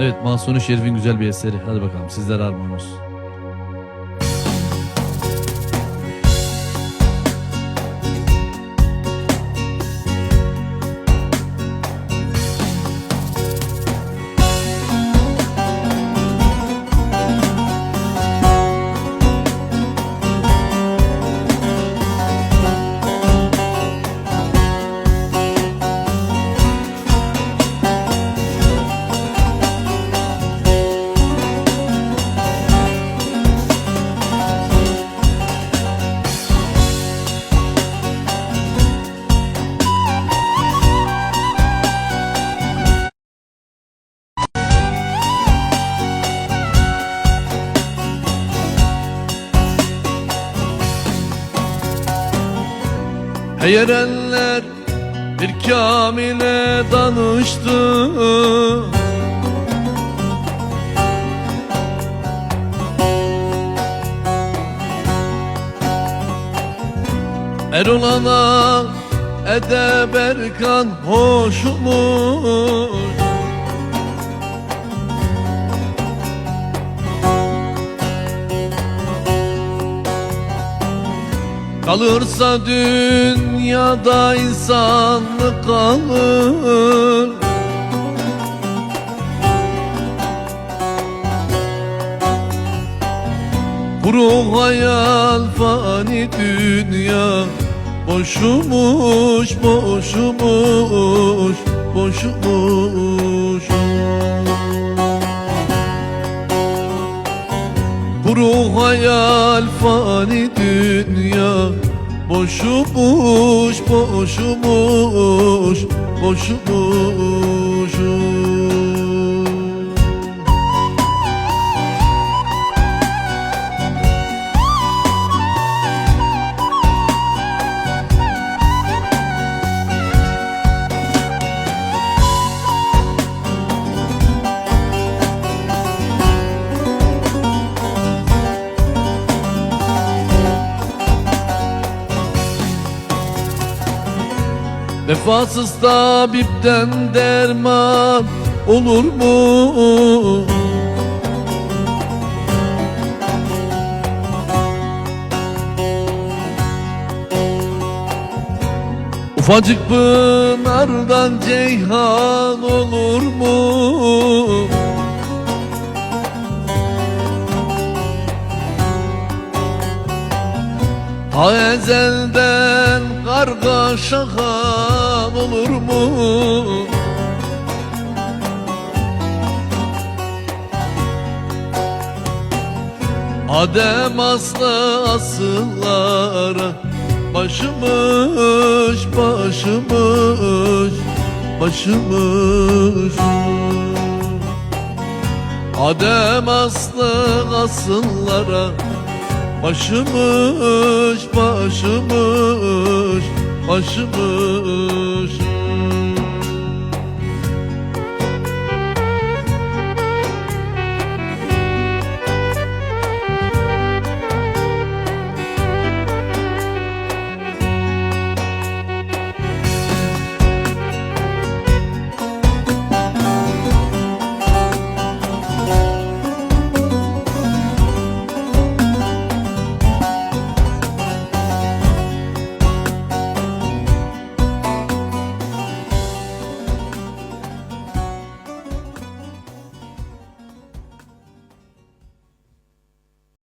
Evet Mahsuni Şerif'in güzel bir eseri. Hadi bakalım sizler armağan olsun. Eğer eller bir kamile danıştı. Erolana edeb erkan hoşmuş Kalırsa dünyada insanlık kalır. Kuru hayal fani dünya. Boşumuş, boşumuş, boşumuş Kuru hayal fani dünya. Boşumuş, boşumuş, boşumuş Vefasız tabipten derman olur mu? Ufacık pınardan ceyhan olur mu? Ha ezelden karga şahan olur mu? Adem aslı asıllara Başımış, başımış, başımış Adem aslı asıllara Başımış, başımış, başımış